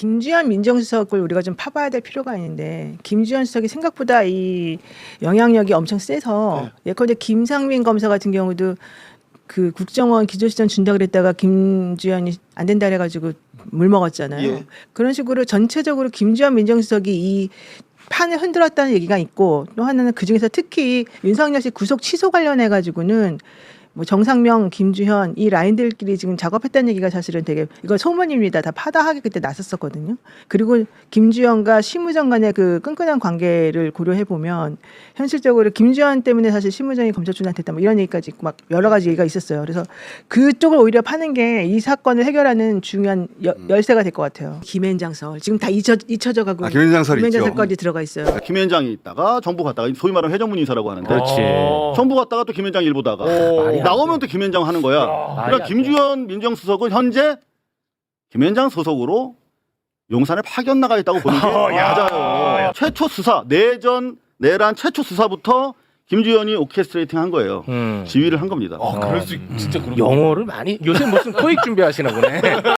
김주현 민정수석을 우리가 좀 파봐야 될 필요가 있는데 김주현 수석이 생각보다 이 영향력이 엄청 세서 예컨대 김상민 검사 같은 경우도 그 국정원 기조시장 준다 그랬다가 김주현이 안 된다 그래가지고 물 먹었잖아요. 예. 그런 식으로 전체적으로 김주현 민정수석이 이 판을 흔들었다는 얘기가 있고 또 하나는 그 중에서 특히 윤석열 씨 구속 취소 관련해 가지고는 뭐 정상명, 김주현 이 라인들끼리 지금 작업했다는 얘기가 사실은 되게 이거 소문입니다. 다 파다하게 그때 나섰었거든요. 그리고 김주현과 심우정 간의 그 끈끈한 관계를 고려해 보면 현실적으로 김주현 때문에 사실 심우정이 검찰총장 됐다 뭐 이런 얘기까지 있고 막 여러 가지 얘기가 있었어요. 그래서 그쪽을 오히려 파는 게 이 사건을 해결하는 중요한 여- 열쇠가 될 것 같아요. 김앤장 설 지금 다 잊혀, 잊혀져 가고 아, 김현장 설이 김앤장 있죠. 설까지 들어가 있어요. 김현장이 있다가 정부 갔다가 소위 말하는 회전문 인사라고 하는데 그렇지. 어. 정부 갔다가 또 김현장 일 보다가 말이 안 나오면 또 김현장 하는 거야. 말이 그러니까 안 김주현 민정수석은 현재 김현장 소속으로 용산에 파견 나가 있다고 보는 게 어, 야. 맞아요. 최초 수사 내전 내란 최초 수사부터 김주현이 오케스트레이팅 한 거예요. 음. 지휘를 한 겁니다. 아, 그럴 수 있, 진짜 그런 거. 영어를 많이 요새 무슨 토익 준비하시나 보네.